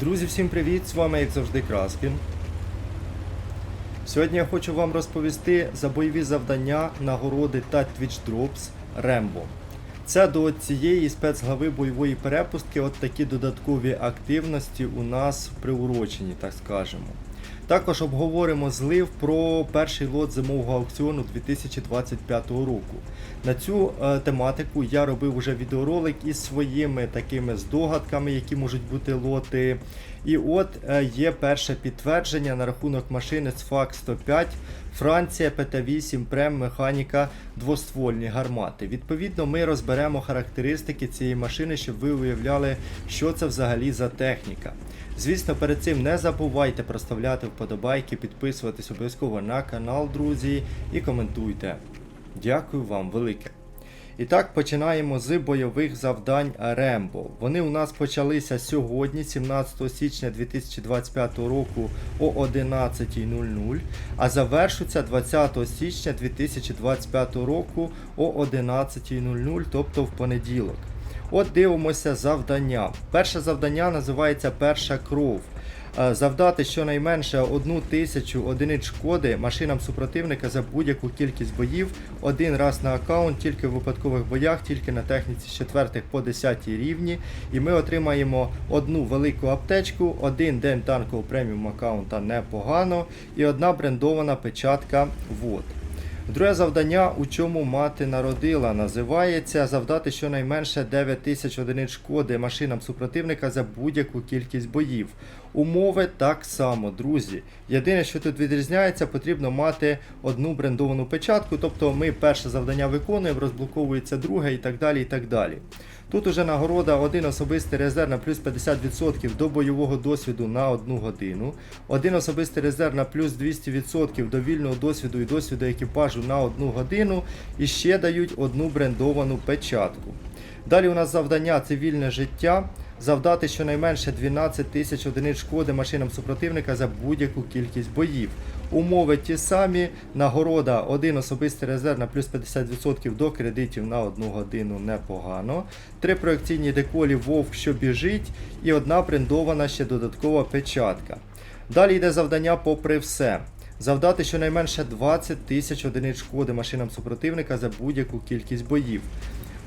Друзі, всім привіт! З вами, як завжди, Краскін. Сьогодні я хочу вам розповісти за бойові завдання, нагороди та Twitch Drops Рембо. Це до цієї спецглави бойової перепустки от такі додаткові активності у нас приурочені, так скажемо. Також обговоримо злив про перший лот зимового аукціону 2025 року. На цю е, тематику я робив уже відеоролик із своїми такими здогадками, які можуть бути лоти. І от е, є перше підтвердження на рахунок машини SFAC 105 Франція ПТ-8 Прем Механіка двоствольні гармати. Відповідно, ми розберемо характеристики цієї машини, щоб ви уявляли, що це взагалі за техніка. Звісно, перед цим не забувайте проставляти вподобайки, підписуватись обов'язково на канал, друзі, і коментуйте. Дякую вам велике. І так, починаємо з бойових завдань Рембо. Вони у нас почалися сьогодні, 17 січня 2025 року о 11.00, а завершуться 20 січня 2025 року о 11.00, тобто в понеділок. От дивимося завдання. Перше завдання називається Перша кров. Е, Завдати щонайменше одну тисячу одиниць шкоди машинам супротивника за будь-яку кількість боїв один раз на аккаунт, тільки в випадкових боях, тільки на техніці з 4 по 10 рівні. І ми отримаємо одну велику аптечку, один день танкового преміум аккаунта непогано, і одна брендована печатка ВОД. Друге завдання, у чому мати народила, називається завдати щонайменше 9 тисяч одиниць шкоди машинам супротивника за будь-яку кількість боїв. Умови так само, друзі. Єдине, що тут відрізняється, потрібно мати одну брендовану печатку, тобто ми перше завдання виконуємо, розблоковується друге і так далі. і так далі. Тут уже нагорода один особистий резерв на плюс 50% до бойового досвіду на 1 годину, один особистий резерв на плюс 200% до вільного досвіду і досвіду екіпажу на 1 годину, і ще дають одну брендовану печатку. Далі у нас завдання цивільне життя. Завдати щонайменше 12 тисяч одиниць шкоди машинам супротивника за будь-яку кількість боїв. Умови ті самі. Нагорода один особистий резерв на плюс 50% до кредитів на 1 годину непогано. Три проекційні деколі Вовк, що біжить, і одна брендована ще додаткова печатка. Далі йде завдання попри все. Завдати щонайменше 20 тисяч одиниць шкоди машинам супротивника за будь-яку кількість боїв.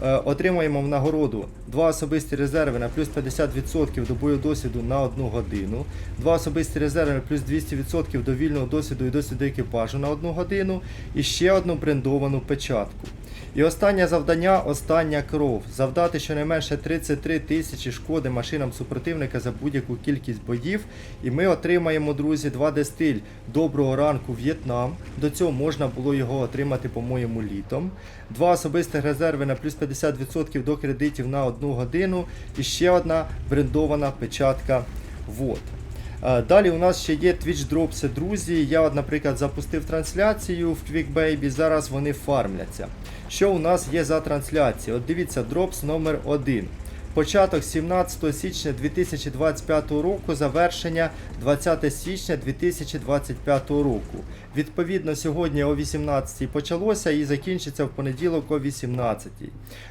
Е, Отримаємо в нагороду два особисті резерви на плюс 50% до бою досвіду на 1 годину, два особисті резерви на плюс 200% до вільного досвіду і досвіду екіпажу на 1 годину, і ще одну брендовану печатку. І останнє завдання остання кров. Завдати щонайменше 33 тисячі шкоди машинам супротивника за будь-яку кількість боїв. І ми отримаємо, друзі, 2D стиль доброго ранку В'єтнам. До цього можна було його отримати, по-моєму, літом. Два особистих резерви на плюс 50% до кредитів на 1 годину. І ще одна брендована печатка ВОД. Е, Далі у нас ще є Twitch Drops, друзі. Я, наприклад, запустив трансляцію в QuickBaby, зараз вони фармляться. Що у нас є за трансляція? От дивіться, Drops номер 1. Початок 17 січня 2025 року, завершення 20 січня 2025 року. Відповідно, сьогодні о 18 почалося і закінчиться в понеділок о 18.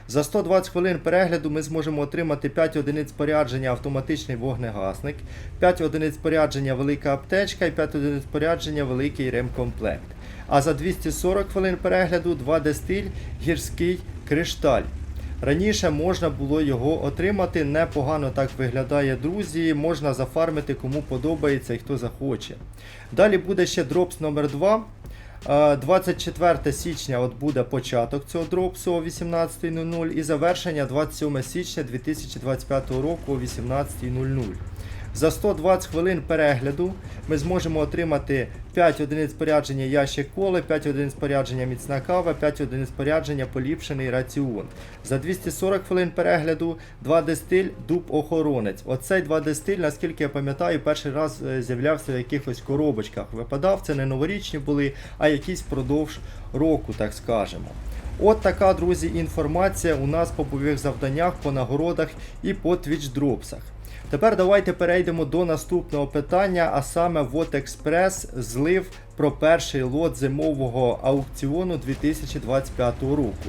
За 120 хвилин перегляду ми зможемо отримати 5 одиниць спорядження автоматичний вогнегасник, 5 одиниць спорядження велика аптечка і 5 одиниць спорядження великий ремкомплект. А за 240 хвилин перегляду 2D стиль гірський кришталь. Раніше можна було його отримати, непогано так виглядає, друзі. Можна зафармити кому подобається і хто захоче. Далі буде ще дропс номер 2 Е, 24 січня от буде початок цього дропсу о 18.00 і завершення 27 січня 2025 року о 18.00. За 120 хвилин перегляду ми зможемо отримати 5 одиниць спорядження ящик коли, 5 одиниць спорядження міцна кава, 5 одиниць спорядження поліпшений раціон. За 240 хвилин перегляду 2D стиль дуб охоронець. Оцей 2D стиль, наскільки я пам'ятаю, перший раз е, з'являвся в якихось коробочках. Випадав, це не новорічні були, а якісь впродовж року, так скажемо. От така, друзі, інформація у нас по бойових завданнях, по нагородах і по Twitch дропсах. Тепер давайте перейдемо до наступного питання, а саме Вот Експрес злив про перший лот зимового аукціону 2025 року.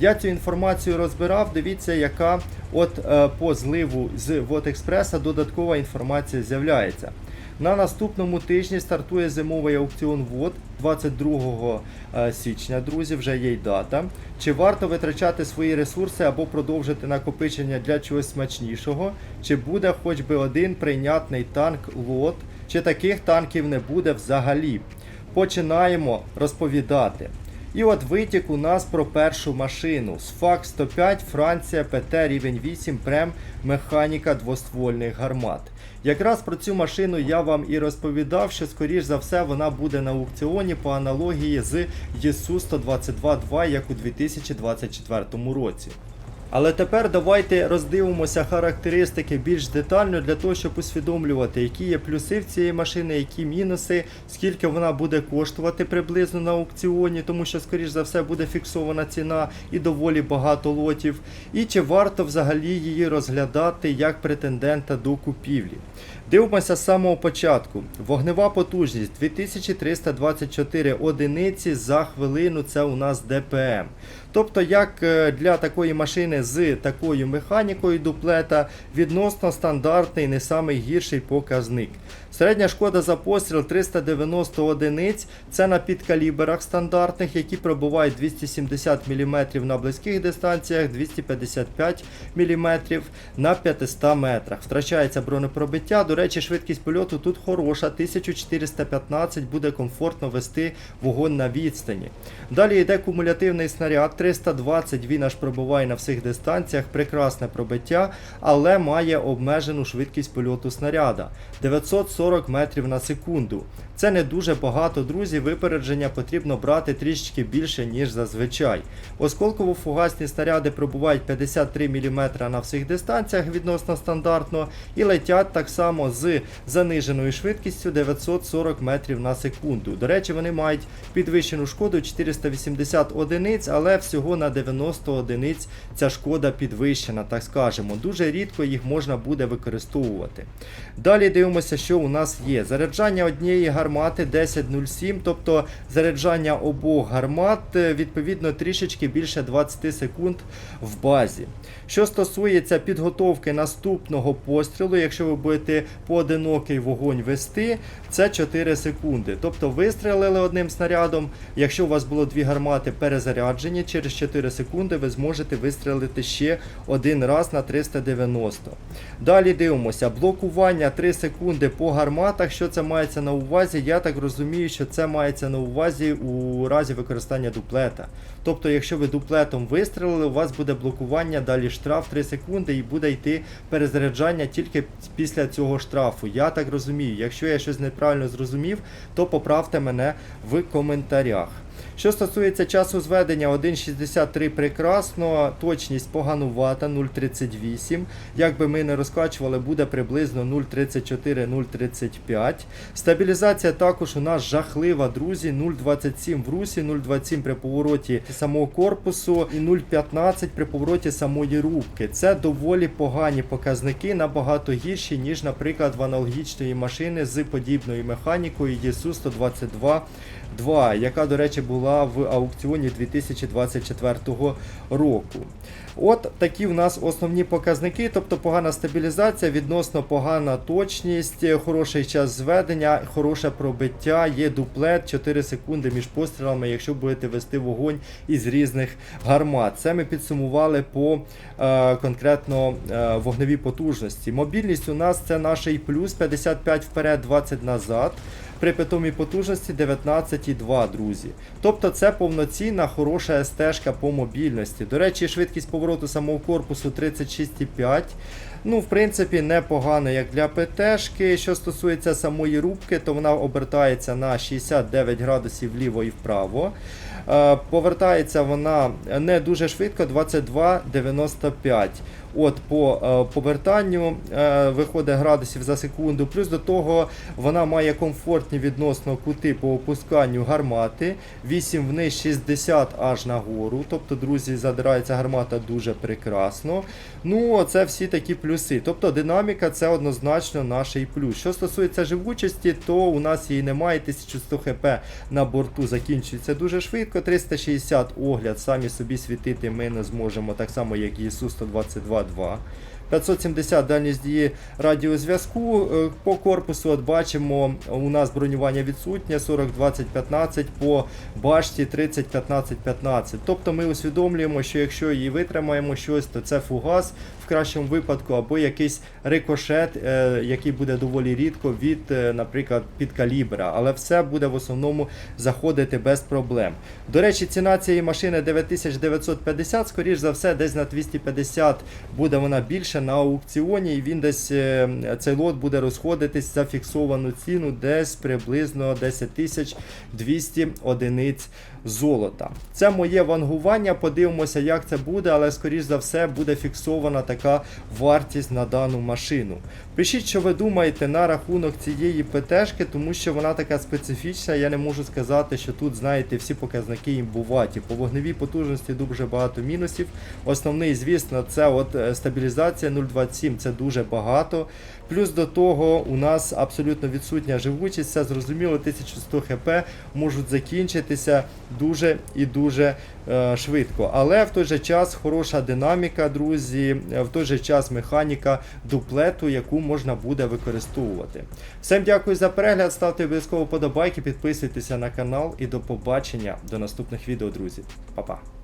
Я цю інформацію розбирав. Дивіться, яка от е, по зливу з Вотекспреса додаткова інформація з'являється. На наступному тижні стартує зимовий аукціон ВОД 22 е, січня, друзі, вже є й дата. Чи варто витрачати свої ресурси або продовжити накопичення для чогось смачнішого? Чи буде хоч би один прийнятний танк лот, чи таких танків не буде взагалі? Починаємо розповідати. І от витік у нас про першу машину. Сфак 105 Франція ПТ рівень 8 прем механіка двоствольних гармат. Якраз про цю машину я вам і розповідав, що скоріш за все вона буде на аукціоні по аналогії з ЄСУ 122.2, як у 2024 році. Але тепер давайте роздивимося характеристики більш детально для того, щоб усвідомлювати, які є плюси в цієї машини, які мінуси, скільки вона буде коштувати приблизно на аукціоні, тому що, скоріш за все, буде фіксована ціна і доволі багато лотів. І чи варто взагалі її розглядати як претендента до купівлі. Дивимося з самого початку. Вогнева потужність 2324 одиниці за хвилину. Це у нас ДПМ. Тобто, як е, для такої машини з такою механікою дуплета, відносно стандартний, не самий гірший показник. Середня шкода за постріл 390 одиниць. Це на підкаліберах стандартних, які пробувають 270 мм на близьких дистанціях, 255 мм на 500 метрах. Втрачається бронепробиття. До речі, швидкість польоту тут хороша, 1415 буде комфортно вести вогонь на відстані. Далі йде кумулятивний снаряд 320, він аж пробуває на всіх дистанціях, прекрасне пробиття, але має обмежену швидкість польоту снаряда 940 метрів на секунду. Це не дуже багато, друзі. Випередження потрібно брати трішечки більше, ніж зазвичай. Осколково-фугасні снаряди пробувають 53 мм на всіх дистанціях відносно стандартно і летять так само з заниженою швидкістю 940 метрів на секунду. До речі, вони мають підвищену шкоду 480 одиниць, але всього на 90 одиниць ця шкода підвищена, так скажемо. Дуже рідко їх можна буде використовувати. Далі дивимося, що у нас є. Заряджання однієї гармати 10.07, тобто заряджання обох гармат е, відповідно трішечки більше 20 секунд в базі. Що стосується підготовки наступного пострілу, якщо ви будете поодинокий вогонь вести, це 4 секунди. Тобто вистрілили одним снарядом. Якщо у вас було дві гармати перезаряджені, через 4 секунди ви зможете вистрілити ще один раз на 390. Далі дивимося, блокування 3 секунди по гарматах. Що це мається на увазі? Я так розумію, що це мається на увазі у разі використання дуплета. Тобто, якщо ви дуплетом вистрілили, у вас буде блокування, далі штраф 3 секунди і буде йти перезаряджання тільки після цього штрафу. Я так розумію. Якщо я щось неправильно зрозумів, то поправте мене в коментарях. Що стосується часу зведення 1.63 прекрасно, точність поганувата 0.38. Як би ми не розкачували, буде приблизно 0.34-0.35. Стабілізація також у нас жахлива, друзі. 0.27 в русі, 0.27 при повороті самого корпусу і 0.15 при повороті самої рубки. Це доволі погані показники, набагато гірші, ніж, наприклад, в аналогічної машини з подібною механікою ЄСУ 122 2, яка, до речі, була в аукціоні 2024 року. От такі в нас основні показники, тобто погана стабілізація, відносно погана точність, хороший час зведення, хороше пробиття, є дуплет 4 секунди між пострілами, якщо будете вести вогонь із різних гармат. Це ми підсумували по е, конкретно е, вогневій потужності. Мобільність у нас це наш плюс 55 вперед, 20 назад. При питомій потужності 19,2, друзі. Тобто це повноцінна хороша стежка по мобільності. До речі, швидкість повороту самого корпусу 36,5. Ну, в принципі, непогано як для ПТшки. Що стосується самої рубки, то вона обертається на 69 градусів вліво і вправо. Е, Повертається вона не дуже швидко, 22,95. От по е, повертанню е, виходить градусів за секунду. Плюс до того вона має комфортні відносно кути по опусканню гармати. 8 вниз, 60 аж нагору. Тобто, друзі, задирається гармата дуже прекрасно. Ну, це всі такі плюси. Тобто динаміка це однозначно наш плюс. Що стосується живучості, то у нас її немає. 1100 хп на борту закінчується дуже швидко. Швидко, 360 огляд, самі собі світити ми не зможемо, так само як і ісу 122.2. 570 дальність дії радіозв'язку. Е, По корпусу от бачимо, у нас бронювання відсутнє 40 20 15 по башті 30 15 15. Тобто ми усвідомлюємо, що якщо її витримаємо щось, то це фугас кращому випадку, або якийсь рикошет, е, який буде доволі рідко від, е, наприклад, підкалібра. Але все буде в основному заходити без проблем. До речі, ціна цієї машини 9950, скоріш за все, десь на 250 буде вона більше на аукціоні, і він десь е, цей лот буде розходитись за фіксовану ціну десь приблизно 10 тисяч 200 одиниць золота. Це моє вангування. Подивимося, як це буде, але скоріш за все буде фіксована така вартість на дану машину. Пишіть, що ви думаєте на рахунок цієї ПТшки, тому що вона така специфічна. Я не можу сказати, що тут, знаєте, всі показники імбуваті. По вогневій потужності дуже багато мінусів. Основний, звісно, це от е, стабілізація 0,27, це дуже багато. Плюс до того у нас абсолютно відсутня живучість, це зрозуміло, 1100 хп можуть закінчитися дуже і дуже швидко. Але в той же час хороша динаміка, друзі, е, в той же час механіка дуплету, яку можна буде використовувати. Всім дякую за перегляд, ставте обов'язково подобайки, підписуйтеся на канал і до побачення до наступних відео, друзі. Па-па.